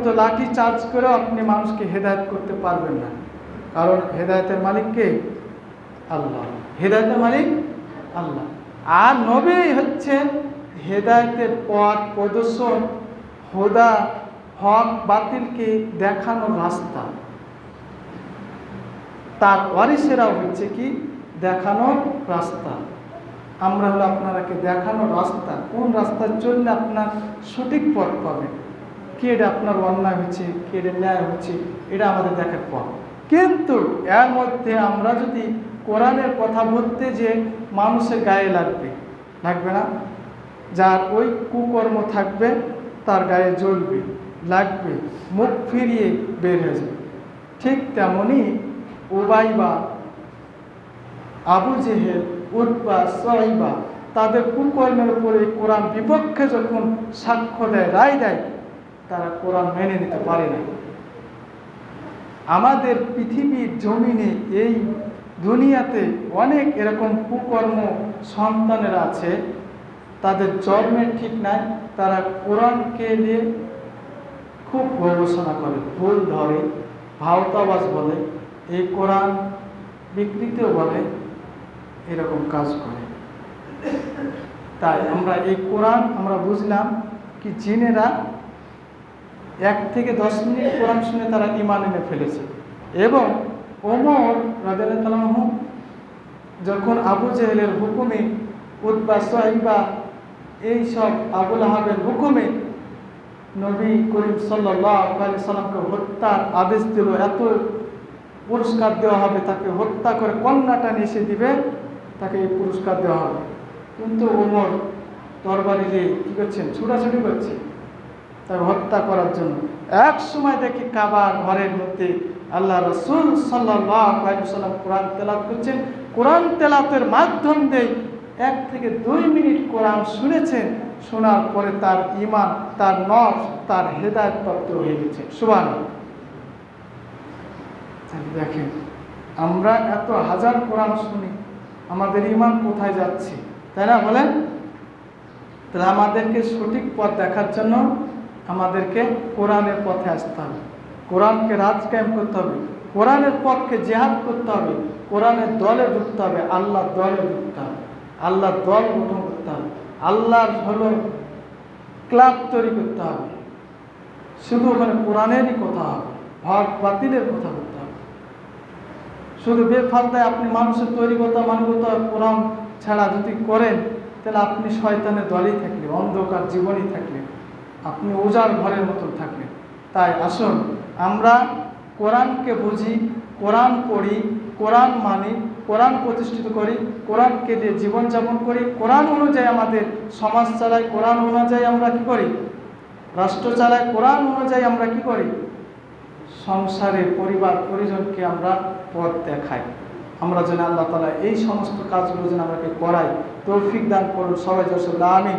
যত লাঠি চার্জ করেও আপনি মানুষকে হেদায়েত করতে পারবেন না। কারণ হেদায়েতের মালিককে আল্লাহ। হেদায়েতের মালিক আল্লাহ। আর নবী হচ্ছেন হেদায়েতের পথ প্রদর্শন, হোদা, হক বাতিলকে দেখানোর রাস্তা। তার ওয়ারিসেরাও হচ্ছে কি? দেখানোর রাস্তা। আমরা হলো আপনারাকে দেখানোর রাস্তা। কোন রাস্তায় চললে আপনার সঠিক পথ পাবেন? কি এটা আপনার অন্যায় হচ্ছে কি এটা ন্যায় হচ্ছে এটা আমাদের দেখার পথ কিন্তু এর মধ্যে আমরা যদি কোরআনের কথা বলতে যে মানুষের গায়ে লাগবে লাগবে না? যার ওই কুকর্ম থাকবে, তার গায়ে জ্বলবে, লাগবে, মুখ ফিরিয়ে বের হয়ে যাবে। ঠিক তেমনই উবাইবা, আবু জেহেল উৎবা সহিবা তাদের কুকর্মের উপরে কোরআন বিপক্ষে যখন সাক্ষ্য দেয়, রায় দেয় তারা কোরআন মেনে নিতে পারে না আমাদের পৃথিবীর জমিনে এই দুনিয়াতে অনেক এরকম কুকর্ম সন্তানেরা আছে, তাদের জন্মের ঠিক নাই, তারা কোরআনকে নিয়ে খুব গবেষণা করে, ভুল ধরে, ভাওতাবাজ বলে, এই কোরআন বিকৃতিও বলে, এরকম কাজ করে। তাই আমরা এই কোরআন আমরা বুঝলাম কি জিনেরা এক থেকে দশ মিনিট কোরআন শুনে তারা ইমান এনে ফেলেছে। এবং ওমর রাজু যখন আবু জেহেলের হুকুমে উদ্বা সাহিবা এইসব আবুল আহাবের হুকুমে নবী করিম সাল্লাহ সাল্লামকে হত্যার আদেশ দিল, এত পুরস্কার দেওয়া হবে তাকে, হত্যা করে কন্যাটা নিষে দিবে, তাকে এই পুরস্কার দেওয়া হবে। কিন্তু ওমর তরবারি দিয়ে কী করছেন? ছুটাছুটি করছে তাকে হত্যা করার জন্য। এক সময় দেখি কাবার ঘরের মধ্যে আল্লাহ রসুল সাল্লাম কোরআন তেলাত করছেন। কোরআন তেলাতের মাধ্যম দিয়ে এক থেকে দুই মিনিট কোরআন শুনেছেন, শোনার পরে তার ইমান তার নফ তার হেদায়ত প্রাপ্ত হয়ে গেছে। সুবান দেখেন, আমরা এত হাজার কোরআন শুনি, আমাদের ইমান কোথায় যাচ্ছে? তাই না বলেন? তাহলে আমাদেরকে সঠিক পথ দেখার জন্য আমাদেরকে কোরআনের পথে আসতে হবে। কোরআনকে রাজ কায়েম করতে হবে। কোরআনের পক্ষে জেহাদ করতে হবে। কোরআনের দলে ঢুকতে হবে। আল্লাহ দলে ঢুকতে হবে। আল্লাহ দল গঠন করতে হবে। আল্লাহর হলো ক্লাব তৈরি করতে হবে। শুধু ওখানে কোরআনেরই কথা হবে। ভাগ বাতিলের কথা বলতে হবে। শুধু বেফালতায় আপনি মানুষের তৈরি কথা মানবতা কোরআন ছাড়া যদি করেন, তাহলে আপনি শয়তানের দলেই থাকলে, অন্ধকার জীবনই থাকলে। আপনি ওজার ঘরের মতন থাকলেন তাই আসুন, আমরা কোরআনকে বুঝি, কোরআন পড়ি, কোরআন মানি, কোরআন প্রতিষ্ঠিত করি, কোরআনকে দিয়ে জীবনযাপন করি, কোরআন অনুযায়ী আমাদের সমাজ চালাই, কোরআন অনুযায়ী আমরা কি করি? রাষ্ট্র চালাই, কোরআন অনুযায়ী আমরা কি করি? সংসারে পরিবার, পরিজনকে আমরা পথ দেখাই। আমরা যেন আল্লাহ তালা এই সমস্ত কাজগুলো যেন আমাকে করাই তৌফিক দান করুন। সবাই জসুল্লাহ আমি